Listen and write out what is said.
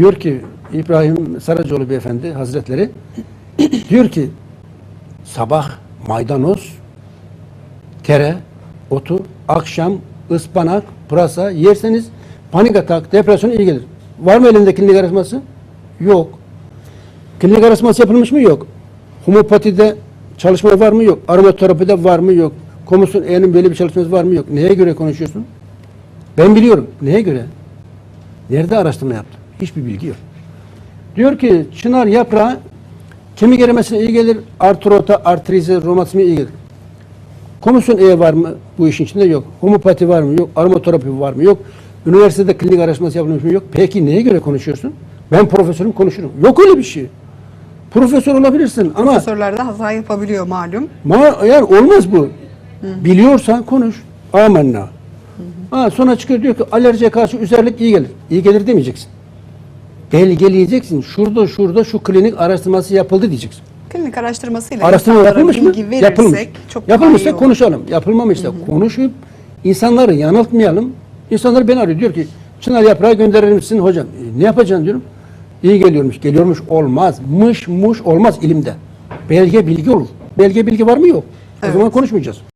Diyor ki İbrahim Saracoğlu beyefendi hazretleri diyor ki sabah maydanoz, tere, otu, akşam ıspanak, pırasa yerseniz panik atak, depresyon iyi gelir. Var mı elinde klinik araştırması? Yok. Klinik araştırması yapılmış mı? Yok. Homopatide çalışma var mı? Yok. Aromaterapide var mı? Yok. Komisyon E'nin böyle bir çalışması var mı? Yok. Neye göre konuşuyorsun? Ben biliyorum. Neye göre? Nerede araştırma yaptın? Hiçbir bilgi yok. Diyor ki çınar yaprağı kemik erimesine iyi gelir, artrota, artrize, romatizme iyi gelir. Komisyon E var mı? Bu işin içinde yok. Homopati var mı? Yok. Aromaterapi var mı? Yok. Üniversitede klinik araştırması yapılmış mı? Yok. Peki neye göre konuşuyorsun? Ben profesörüm konuşurum. Yok öyle bir şey. Profesör olabilirsin ama Profesörler de hata yapabiliyor malum. Ma yani olmaz bu. Biliyorsan konuş. Amenna. Ha, sonra çıkıyor diyor ki alerjiye karşı üzerlik iyi gelir. İyi gelir demeyeceksin. Belgeleyeceksin. Şurada şurada şu klinik araştırması yapıldı diyeceksin. Klinik araştırmasıyla Araştırma yapılmış mı? bilgi verirsek Yapılmış. çok daha iyi Yapılmışsa olur. konuşalım. Yapılmamışsa konuşup insanları yanıltmayalım. İnsanlar beni arıyor. Diyor ki Çınar yaprağı gönderir misin hocam? E, ne yapacaksın diyorum. İyi geliyormuş. Geliyormuş olmaz. Mış muş olmaz ilimde. Belge bilgi olur. Belge bilgi var mı yok. O Evet. zaman konuşmayacağız.